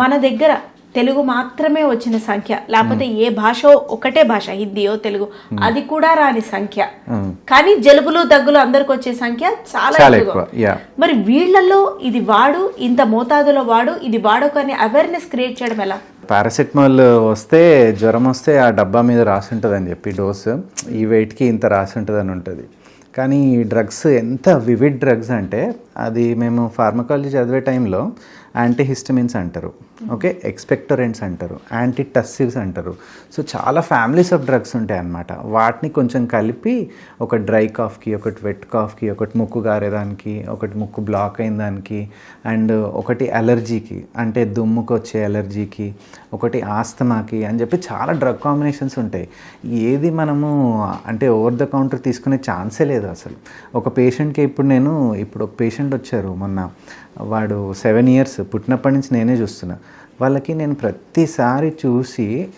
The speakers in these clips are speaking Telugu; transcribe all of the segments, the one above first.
మన దగ్గర తెలుగు మాత్రమే వచ్చిన సంఖ్య. లేకపోతే ఏ భాష ఒకటే భాష హిందీయో తెలుగు. అది కూడా రాని సంఖ్య. కానీ జలుబులు దగ్గులు అందరికి వచ్చే సంఖ్య చాలా ఎక్కువ మరి వీళ్ళల్లో ఇది వాడు ఇంత మోతాదులో వాడు ఇది వాడకని అవేర్నెస్ క్రియేట్ చేయడం ఎలా? పారాసెటమాల్ వస్తే జ్వరం వస్తే ఆ డబ్బా మీద రాసి ఉంటుంది అని చెప్పి డోసు. ఈ వెయిట్కి ఇంత రాసి ఉంటుంది అని ఉంటుంది. కానీ ఈ డ్రగ్స్ ఎంత వివిడ్ డ్రగ్స్ అంటే అది మేము ఫార్మకాలజీ చదివే టైంలో యాంటీహిస్టమిన్స్ అంటారు ఓకే ఎక్స్పెక్టరెంట్స్ అంటారు యాంటీటస్సివ్స్ అంటారు. సో చాలా ఫ్యామిలీస్ ఆఫ్ డ్రగ్స్ ఉంటాయి అన్నమాట. వాటిని కొంచెం కలిపి ఒక డ్రై కాఫ్కి ఒకటి వెట్ కాఫ్కి ఒకటి ముక్కు గారేదానికి ఒకటి ముక్కు బ్లాక్ అయిన దానికి అండ్ ఒకటి అలర్జీకి అంటే దుమ్ముకు వచ్చే అలర్జీకి ఒకటి ఆస్తమాకి అని చెప్పి చాలా డ్రగ్ కాంబినేషన్స్ ఉంటాయి. ఏది మనము అంటే ఓవర్ ద కౌంటర్ తీసుకునే ఛాన్సే లేదు అసలు. ఒక పేషెంట్కి ఇప్పుడు నేను ఇప్పుడు ఒక పేషెంట్ వచ్చారు మొన్న. వాడు సెవెన్ ఇయర్స్ పుట్టినప్పటి నుంచి నేనే చూస్తున్నా. వాళ్ళకి నేను ప్రతిసారి చూసి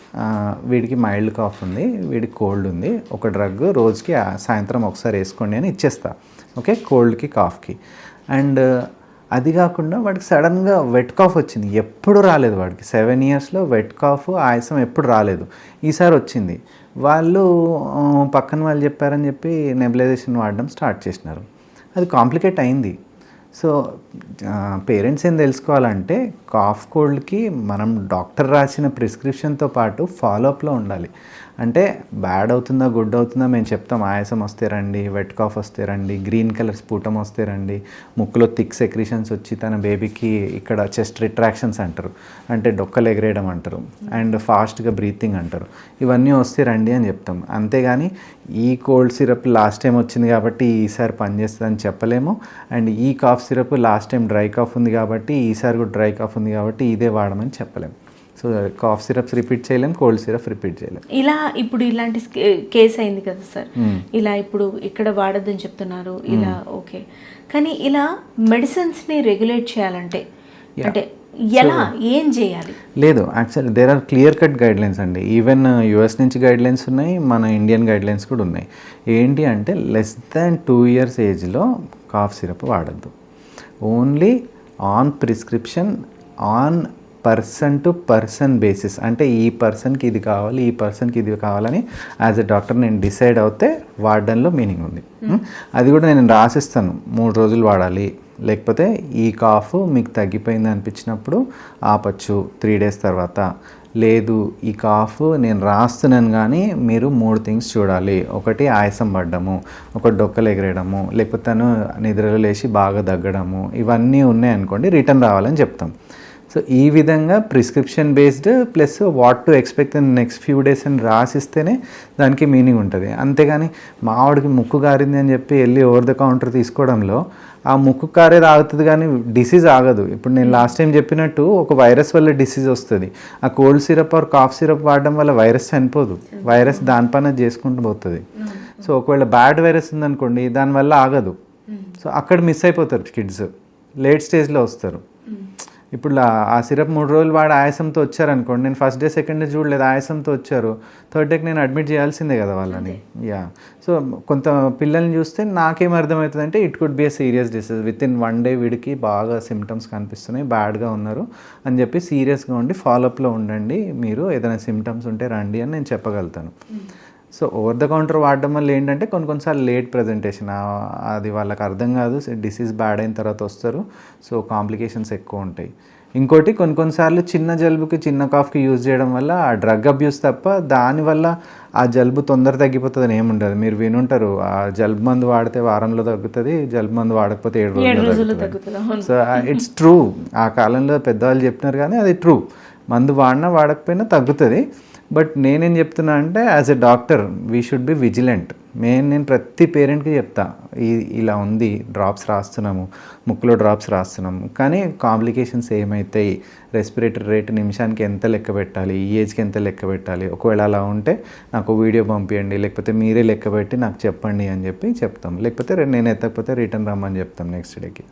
వీడికి మైల్డ్ కాఫ్ ఉంది వీడికి కోల్డ్ ఉంది. ఒక డ్రగ్ రోజుకి సాయంత్రం ఒకసారి వేసుకోండి అని ఇచ్చేస్తా. ఓకే? కోల్డ్కి కాఫ్కి అండ్ అది కాకుండా వాడికి సడన్గా వెట్ కాఫ్ వచ్చింది. ఎప్పుడు రాలేదు వాడికి. సెవెన్ ఇయర్స్లో వెట్ కాఫ్ ఆయాసం ఎప్పుడు రాలేదు. ఈసారి వచ్చింది. వాళ్ళు పక్కన వాళ్ళు చెప్పారని చెప్పి నెబిలైజేషన్ వాడడం స్టార్ట్ చేసినారు. అది కాంప్లికేట్ అయింది. సో పేరెంట్స్ ఏం తెలుసుకోవాలంటే కాఫ్ కోల్డ్కి మనం డాక్టర్ రాసిన ప్రిస్క్రిప్షన్తో పాటు ఫాలోఅప్లో ఉండాలి. అంటే బ్యాడ్ అవుతుందా గుడ్ అవుతుందా మేము చెప్తాం ఆయాసం వస్తే రండి వెట్ కాఫ్ వస్తే రండి గ్రీన్ కలర్ స్ఫుటం వస్తే రండి ముక్కులో థిక్ సెక్రీషన్స్ వచ్చి తన బేబీకి ఇక్కడ చెస్ట్ రిట్రాక్షన్స్ అంటారు. అంటే డొక్కలు ఎగరేయడం అంటారు. అండ్ ఫాస్ట్గా బ్రీతింగ్ అంటారు. ఇవన్నీ వస్తే రండి అని చెప్తాం. అంతేగాని ఈ కోల్డ్ సిరప్ లాస్ట్ టైం వచ్చింది కాబట్టి ఈసారి పనిచేస్తుంది అని చెప్పలేము. అండ్ ఈ cough syrup last time dry cough ఉంది కాబట్టి ఈసారి కూడా డ్రై కాఫ్ ఉంది కాబట్టి ఇదే వాడమని చెప్పలేము. సో కాఫ్ సిరప్స్ రిపీట్ చేయలేం కోల్డ్ సిరప్ రిపీట్ చేయలేం. ఇలా ఇప్పుడు ఇలాంటి కేసు అయింది కదా సార్. ఇలా ఇప్పుడు ఇక్కడ వాడొద్దని చెప్తున్నారు ఇలా ఓకే. కానీ ఇలా మెడిసిన్స్ని రెగ్యులేట్ చేయాలంటే అంటే ఎలా ఏం చేయాలి? లేదు actually there are clear cut guidelines అండి ఈవెన్ యుఎస్ నుంచి గైడ్ లైన్స్ ఉన్నాయి మన ఇండియన్ గైడ్ లైన్స్ కూడా ఉన్నాయి. ఏంటి అంటే లెస్ దాన్ టూ ఇయర్స్ ఏజ్లో cough syrup వాడద్దు. Only on prescription on person to person basis. అంటే ఈ పర్సన్కి ఇది కావాలి ఈ పర్సన్కి ఇది కావాలని యాజ్ ఎ డాక్టర్ నేను డిసైడ్ అవుతే వాడడంలో మీనింగ్ ఉంది. అది కూడా నేను రాసిస్తాను. మూడు రోజులు వాడాలి. లేకపోతే ఈ కాఫ్ మీకు తగ్గిపోయింది అనిపించినప్పుడు ఆపచ్చు త్రీ డేస్ తర్వాత. లేదు ఈ కాఫ్ నేను రాస్తున్నాను కానీ మీరు మూడు థింగ్స్ చూడాలి. ఒకటి ఆయాసం పడ్డము ఒకటి డొక్కలు ఎగరేయడము లేకపోతే తను నిద్రలో లేచి బాగా దగ్గడము ఇవన్నీ ఉన్నాయనుకోండి రిటర్న్ రావాలని చెప్తాం. సో ఈ విధంగా prescription based plus what to expect in next few days అని రాసిస్తేనే దానికి మీనింగ్ ఉంటుంది. అంతేగాని మావాడికి ముక్కు కారింది అని చెప్పి వెళ్ళి ఓవర్ ద కౌంటర్ తీసుకోవడంలో ఆ ముక్కు కారేది ఆగుతుంది కానీ డిసీజ్ ఆగదు. ఇప్పుడు నేను లాస్ట్ టైం చెప్పినట్టు ఒక వైరస్ వల్ల డిసీజ్ వస్తుంది. ఆ cold syrup or cough syrup వాడడం వల్ల వైరస్ చనిపోదు. వైరస్ దానిపైన చేసుకుంటూ పోతుంది. సో ఒకవేళ బ్యాడ్ వైరస్ ఉందనుకోండి దానివల్ల ఆగదు. సో అక్కడ మిస్ అయిపోతారు కిడ్స్ లేట్ స్టేజ్లో వస్తారు. ఇప్పుడు ఆ- సిరప్ మూడు రోజులు వాడు ఆయాసంతో వచ్చారనుకోండి నేను ఫస్ట్ డే సెకండ్ డే చూడలేదు ఆయాసంతో వచ్చారు. థర్డ్ డేకి నేను అడ్మిట్ చేయాల్సిందే కదా వాళ్ళని. యా. సో కొంత పిల్లల్ని చూస్తే నాకేం అర్థమవుతుంది అంటే it could be a serious disease within one day వీడికి బాగా సిమ్టమ్స్ కనిపిస్తున్నాయి బ్యాడ్గా ఉన్నారు. అని చెప్పి సీరియస్గా ఉండి ఫాలోఅప్లో ఉండండి మీరు ఏదైనా సిమ్టమ్స్ ఉంటే రండి అని నేను చెప్పగలుగుతాను. సో ఓవర్ ద కౌంటర్ వాడడం వల్ల ఏంటంటే కొన్ని కొన్నిసార్లు లేట్ ప్రజెంటేషన్. అది వాళ్ళకి అర్థం కాదు. డిసీజ్ బ్యాడ్ అయిన తర్వాత వస్తారు. సో కాంప్లికేషన్స్ ఎక్కువ ఉంటాయి. ఇంకోటి కొన్ని కొన్నిసార్లు చిన్న జలుబుకి చిన్న కాఫ్కి యూజ్ చేయడం వల్ల ఆ డ్రగ్ అబ్యూస్ తప్ప దానివల్ల ఆ జలుబు తొందర తగ్గిపోతుంది అని ఏముండదు మీరు వినుంటారు ఆ జలుబు మందు వాడితే వారంలో తగ్గుతుంది జలుబు మందు వాడకపోతే ఏడు రోజులు తగ్గుతుంది. సో ఇట్స్ ట్రూ ఆ కాలంలో పెద్దవాళ్ళు చెప్పినారు కానీ అది ట్రూ మందు వాడినా వాడకపోయినా తగ్గుతుంది. బట్ నేనేం చెప్తున్నా అంటే as a doctor we should be vigilant main నేను ప్రతి పేరెంట్కి చెప్తా ఇలా ఉంది డ్రాప్స్ రాస్తున్నాము ముక్కులో డ్రాప్స్ రాస్తున్నాము. కానీ కాంప్లికేషన్స్ ఏమవుతాయి రెస్పిరేటరీ రేట్ నిమిషానికి ఎంత లెక్క పెట్టాలి? ఈ ఏజ్కి ఎంత లెక్క పెట్టాలి? ఒకవేళ అలా ఉంటే నాకు వీడియో పంపించండి లేకపోతే మీరే లెక్క పెట్టి నాకు చెప్పండి అని చెప్పి చెప్తాం. లేకపోతే నేను ఎత్తకపోతే రిటర్న్ రమ్మని చెప్తాం నెక్స్ట్ డేకి